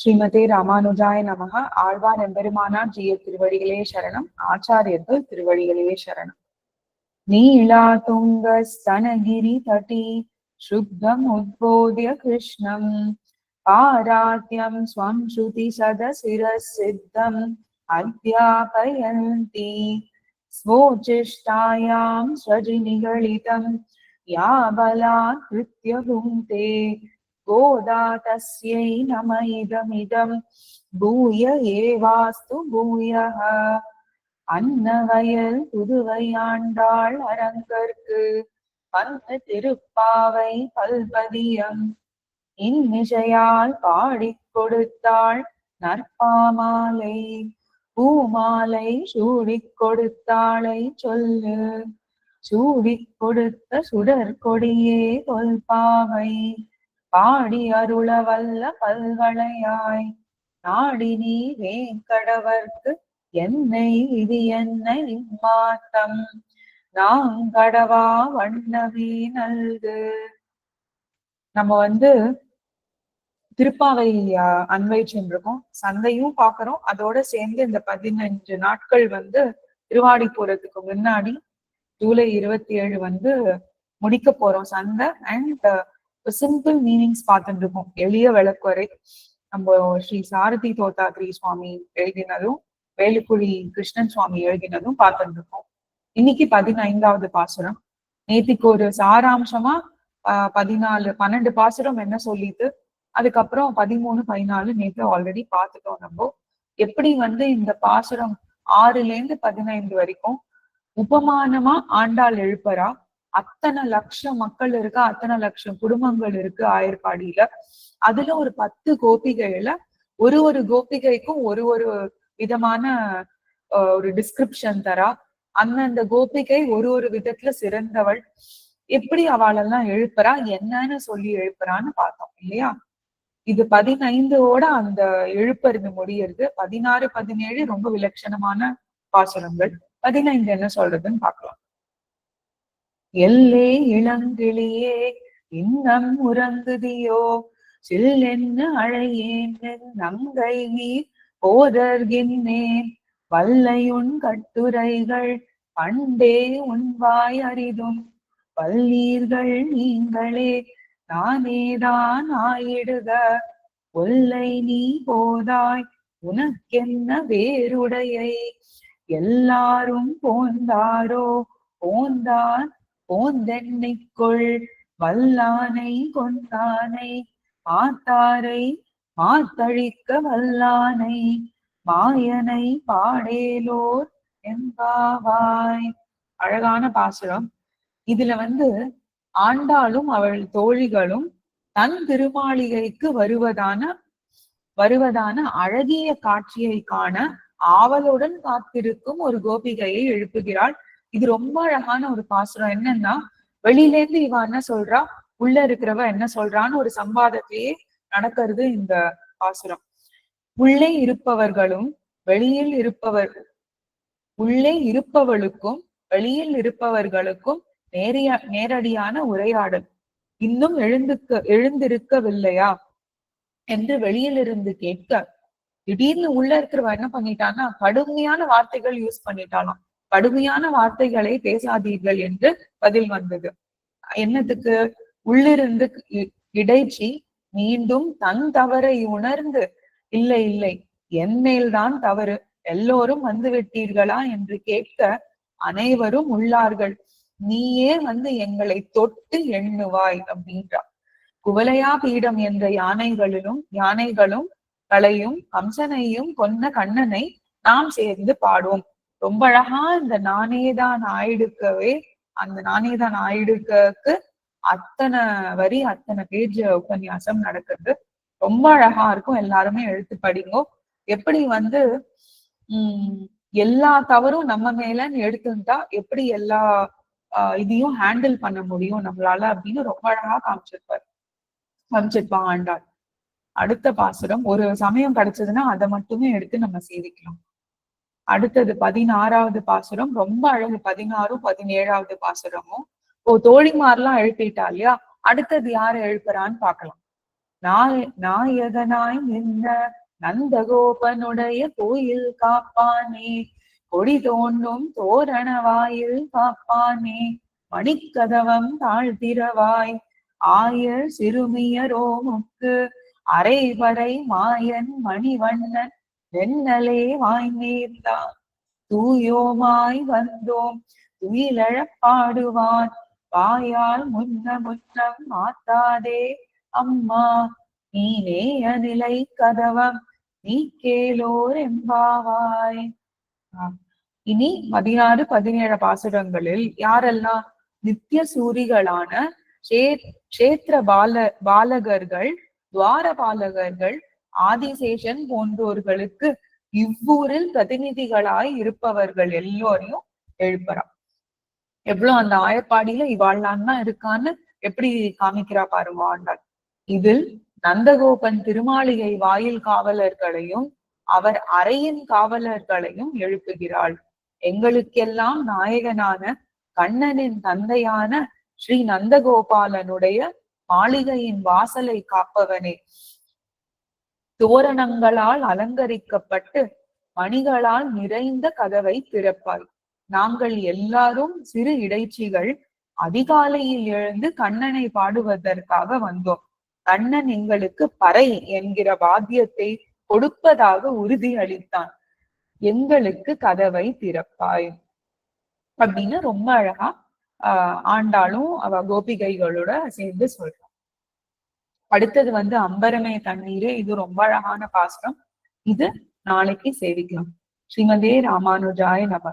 ஸ்ரீமதே ராமானுஜாய நமக ஆழ்வார் எம்பெருமானார் ஜிய திருவடிகளே சரணம் ஆச்சாரியர்கள் திருவடிகளே சரணம் நீலா துங்க ஸ்தனகிரி தட்டி சுத்தம் உத்போதிய கிருஷ்ணம் பாராத்யம் ஸ்வம் ஸ்ருதி சதசிர சித்தம் அத்தியாபயந்தி स्वोचिष्टायां स्वजिनिगलितं या बलात्कृत्य भुङ्क्ते गोदा तस्यै नम इदमिदं भूय एवास्तु भूयः அன்னவயல் புதுவையாண்டாள் அரங்கற்கு வந்த திருப்பாவை பல்பதியம் இன்னிசையால் பாடிக் கொடுத்தாள் நற்பாமாலை பூமாலை சூடிக் கொடுத்தாளை சொல்லு சூடிக் கொடுத்த சுடர் கொடியே தொல்பாவை பாடி அருள வல்ல பல்கலையாய். நாடி நீ வேங்கடவர்க்கு என்னை இது என்ன மாத்தம். நாங்கடவா வண்ணமே நல்கு. நம்ம வந்து திருப்பாவை ஆஹ், சந்தையும் பாக்குறோம். அதோட சேர்ந்து இந்த பதினஞ்சு நாட்கள் வந்து திருவாடி போறதுக்கு முன்னாடி ஜூலை இருபத்தி ஏழு வந்து முடிக்க போறோம் சந்தை. அண்ட் சிம்பிள் மீனிங்ஸ் பார்த்துட்டு இருக்கோம் எளிய விளக்குவரை நம்ம ஸ்ரீ சாரதி தோத்தாத்ரி சுவாமி எழுதினதும் வேலுக்குழி கிருஷ்ணன் சுவாமி எழுதினதும் பார்த்துட்டு இருக்கோம் இன்னைக்கு பதினைந்தாவது பாசுரம். நேத்திக்கு ஒரு சாராம்சமா ஆஹ், பதினாலு பன்னெண்டு பாசுரம் என்ன சொல்லிட்டு அதுக்கப்புறம் பதிமூணு பதினாலு நேத்து ஆல்ரெடி பார்த்துட்டோம் நம்ம. எப்படி வந்து இந்த பாசுரம் ஆறுல இருந்து பதினைந்து வரைக்கும் உபமானமா ஆண்டாள் எழுப்பறா? அத்தனை லட்சம் மக்கள் இருக்கு? அத்தனை லட்சம் குடும்பங்கள் இருக்கு ஆயர்பாடியில அதுல ஒரு பத்து கோபிகையில ஒரு ஒரு கோபிகைக்கும் ஒரு ஒரு விதமான ஒரு டிஸ்கிரிப்ஷன் தரா. அந்தந்த கோபிகை ஒரு ஒரு விதத்துல சிறந்தவள். எப்படி அவளெல்லாம் எழுப்புறா? என்னன்னு சொல்லி எழுப்புறான்னு பார்த்தோம் இல்லையா? இது பதினைந்தோட அந்த எழுப்பறிந்து முடியறது. பதினாறு பதினேழு ரொம்ப விலட்சணமான பாசுரங்கள். பதினைந்து என்ன சொல்றதுன்னு பார்க்கலாம். எல்லே இளங்கிளியே இன்னம் உறங்குதியோ? சில்லென்ன அழையேன் நங்கை நீர் போதர்கின்றேன் வல்லையுன் கட்டுரைகள் பண்டே உன்வாய் அரிதும் வல்லீர்கள் நீங்களே நானேதான் ஆயிடுக. ஒல்லை நீ போதாய் உனக்கென்ன வேறுடையை? எல்லாரும் போந்தாரோ? போந்தான் போந்தென்னைக்குள் வல்லானை கொண்டானை மாத்தாரை மாத்தழிக்க வல்லானை மாயனை பாடேலோர் என்பாவாய். அழகான பாசுரம். இதுல வந்து ஆண்டாளும் அவள் தோழிகளும் தன் திருமாளிகைக்கு வருவதான வருவதான அழகிய காட்சியை காண ஆவலுடன் காத்திருக்கும் ஒரு கோபிகையை எழுப்புகிறாள். இது ரொம்ப அழகான ஒரு பாசுரம். என்னன்னா வெளியில இருந்து இவ என்ன சொல்றா? உள்ள இருக்கிறவ என்ன சொல்றான்னு ஒரு சம்பாதத்திலேயே நடக்கிறது இந்த பாசுரம். உள்ளே இருப்பவர்களும் வெளியில் இருப்பவர் உள்ளே இருப்பவளுக்கும் வெளியில் இருப்பவர்களுக்கும் நேரிய நேரடியான உரையாடல். இன்னும் எழுந்துக்க எழுந்திருக்கவில்லையா? என்று வெளியிலிருந்து கேட்க திடீர்னு உள்ள இருக்கிறவ என்ன பண்ணிட்டான்னா கடுமையான வார்த்தைகள் யூஸ் பண்ணிட்டாலாம் கடுமையான வார்த்தைகளை பேசாதீர்கள் என்று பதில் வந்தது. என்னத்துக்கு? உள்ளிருந்து இ- இடைச்சி மீண்டும் தன் தவறை உணர்ந்து இல்லை இல்லை என் மேல்தான் தவறு. எல்லோரும் வந்து விட்டீர்களா? என்று கேட்க அனைவரும் உள்ளார்கள். நீயே வந்து எங்களை தொட்டு எண்ணுவாய் அப்படின்றா குவலையா பீடம் என்ற யானைகளிலும் யானைகளும் களையும் கம்சனையும் கொன்ன கண்ணனை நாம் சேர்ந்து பாடுவோம். ரொம்ப அழகா இந்த நானேதான் ஆயிடுக்கவே அந்த நானேதான் ஆயிடுக்கு அத்தனை வரி அத்தனை பேஜ் உபன்யாசம் நடக்குது. ரொம்ப அழகா இருக்கும். எல்லாருமே எழுத்து படிங்கோ. எப்படி வந்து உம் எல்லா தவறும் நம்ம மேலன்னு எடுத்துட்டா எப்படி எல்லா இதையும் ஹேண்டில் பண்ண முடியும் நம்மளால அப்படின்னு ரொம்ப அழகா காமிச்சிருப்பார். காமிச்சிருப்பா ஆண்டாள். அடுத்த பாசுரம் ஒரு சமயம் கிடைச்சதுன்னா அதை மட்டுமே எடுத்து நம்ம சேவிக்கலாம் அடுத்தது பதினாறாவது பாசுரம். ரொம்ப அழகு. பதினாறும் பதினேழாவது பாசுரமும். ஓ தோழிமாரெல்லாம் எழுப்பிட்டா இல்லையா? அடுத்தது யாரு எழுப்புறான்னு பாக்கலாம் நாய நாயகனாய் நின்ற நந்தகோபனுடைய கோயில் காப்பானே. கொடி தோன்றும் தோரண வாயில் காப்பானே. மணிக்கதவம் தாழ்த்திரவாய். ஆயர் சிறுமியரோமுக்கு அரைவரை மாயன் மணிவண்ணன் வெண்ணலே வாய்நீர்ந்தான் தூயோமாய் வந்தோம். துயிலழப் பாடுவான் வாயால் முன்ன முன்னம் மாத்தாதே. அம்மா நீனே அதிலை கதவம். நீ கேளோர் எம்பாவாய். இனி பதினாறு பதினேழு பாசுரங்களில் யாரெல்லாம் நித்திய சூரிகளான கஷேத்திர பால பாலகர்கள் துவார பாலகர்கள் ஆதிசேஷன் போன்றோர்களுக்கு இவ்வூரில் பிரதிநிதிகளாய் இருப்பவர்கள் எல்லோரையும் எழுப்புறான் எவ்வளவு அந்த ஆயப்பாடியில இவாழ்லாம் தான் இருக்கான்னு எப்படி காமிக்கிறா பாருங்க ஆண்டாள். இதில் நந்தகோபன் திருமாளிகை வாயில் காவலர்களையும் அவர் அறையின் காவலர்களையும் எழுப்புகிறாள். எங்களுக்கெல்லாம் நாயகனான கண்ணனின் தந்தையான ஸ்ரீ நந்தகோபாலனுடைய மாளிகையின் வாசலை காப்பவனே. தோரணங்களால் அலங்கரிக்கப்பட்டு மணிகளால் நிறைந்த கதவை திறப்பாய். நாங்கள் எல்லாரும் சிறு இடைச்சிகள் அதிகாலையில் எழுந்து கண்ணனை பாடுவதற்காக வந்தோம். கண்ணன் எங்களுக்கு பறை என்கிற வாத்தியத்தை கொடுப்பதாக உறுதி அளித்தான் எங்களுக்கு கதவை திறப்பாய். அப்படின்னு ரொம்ப அழகா ஆஹ் ஆண்டாளும் அவ கோபிகைகளோட சேர்ந்து சொல்றான் அடுத்தது வந்து அம்பரமே தண்ணீர். இது ரொம்ப அழகான பாசுரம். இது நாளைக்கு சேவிக்கலாம். ஸ்ரீமதே ராமானுஜாய நம.